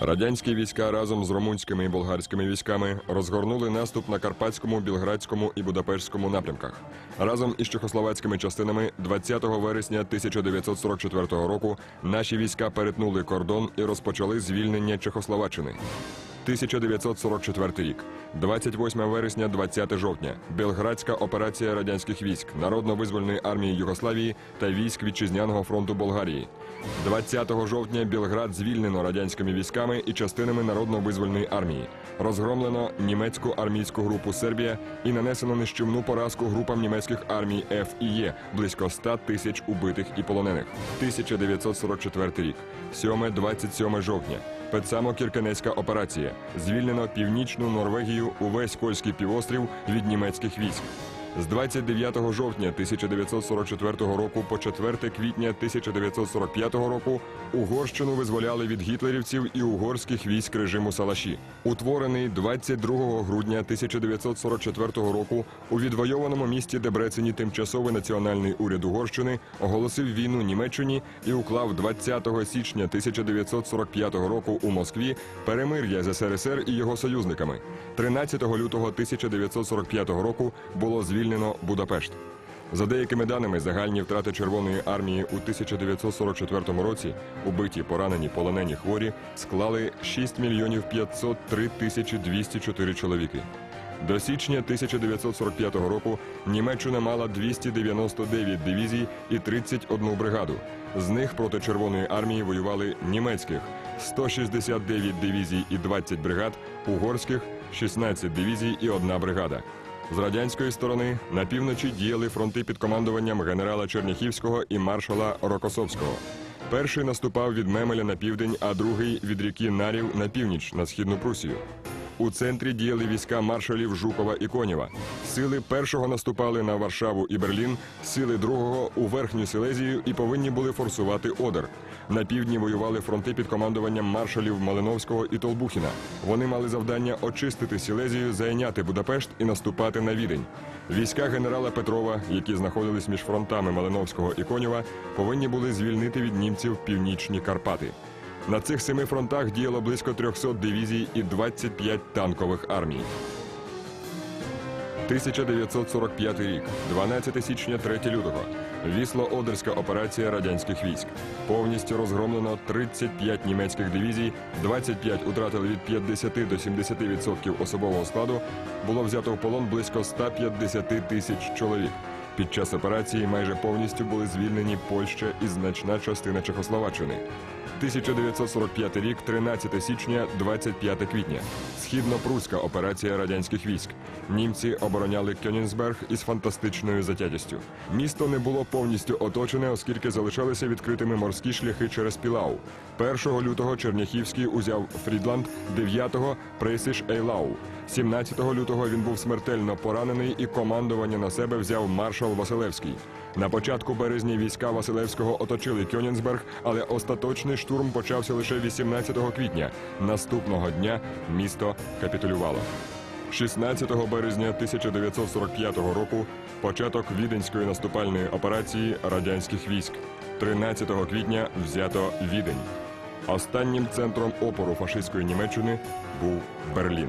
Радянські війська разом з румунськими і болгарськими військами розгорнули наступ на Карпатському, Білградському і Будапештському напрямках. Разом із чехословацькими частинами 20 вересня 1944 року наші війська перетнули кордон і розпочали звільнення Чехословаччини. 1944 рік, 28 вересня, 20 жовтня. Белградська операція радянських військ, Народно-визвольної армії Югославії та військ Вітчизняного фронту Болгарії. 20 жовтня Білград звільнено радянськими військами і частинами Народно-визвольної армії. Розгромлено німецьку армійську групу Сербія і нанесено нищівну поразку групам німецьких армій Ф і Є близько 100 тисяч убитих і полонених. 1944 рік, 7-27 жовтня. Пецамо-Кіркенецька операція. Звільнено північну Норвегію, увесь Кольський півострів від німецьких військ. З 29 жовтня 1944 року по 4 квітня 1945 року Угорщину визволяли від гітлерівців і угорських військ режиму Салаші. Утворений 22 грудня 1944 року у відвойованому місті Дебрецені тимчасовий національний уряд Угорщини оголосив війну Німеччині і уклав 20 січня 1945 року у Москві перемир'я з СРСР і його союзниками. 13 лютого 1945 року було звільнено Будапешт. За деякими даними, загальні втрати Червоної армії у 1944 році убиті, поранені, полонені, хворі склали 6 мільйонів 503 тисячі 204 чоловіки. До січня 1945 року Німеччина мала 299 дивізій і 31 бригаду. З них проти Червоної армії воювали німецьких 169 дивізій і 20 бригад, угорських 16 дивізій і одна бригада. З радянської сторони на півночі діяли фронти під командуванням генерала Черняхівського і маршала Рокосовського. Перший наступав від Мемеля на південь, а другий від ріки Нарів на північ на східну Прусію. У центрі діяли війська маршалів Жукова і Конєва. Сили першого наступали на Варшаву і Берлін, сили другого у верхню Силезію і повинні були форсувати Одер. На півдні воювали фронти під командуванням маршалів Малиновського і Толбухіна. Вони мали завдання очистити Силезію, зайняти Будапешт і наступати на Відень. Війська генерала Петрова, які знаходились між фронтами Малиновського і Конєва, повинні були звільнити від німців північні Карпати. На цих семи фронтах діяло близько 300 дивізій і 25 танкових армій. 1945 рік, 12 січня, 3 лютого. Вісло-Одерська операція радянських військ. Повністю розгромлено 35 німецьких дивізій, 25 утратили від 50 до 70% особового складу. Було взято в полон близько 150 тисяч чоловік. Під час операції майже повністю були звільнені Польща і значна частина Чехословаччини. 1945 рік, 13 січня, 25 квітня. Східно-прусська операція радянських військ. Німці обороняли Кьонінсберг із фантастичною затятістю. Місто не було повністю оточене, оскільки залишалися відкритими морські шляхи через Пілау. 1 лютого Черняхівський узяв Фрідланд, 9-го – Прейсиш Ейлау. 17 лютого він був смертельно поранений і командування на себе взяв маршал Василевський. На початку березня війська Василевського оточили Кьонінсберг, але остаточний штурм почався лише 18 квітня. Наступного дня місто капітулювало. 16 березня 1945 року початок віденської наступальної операції радянських військ. 13 квітня взято Відень. Останнім центром опору фашистської Німеччини був Берлін.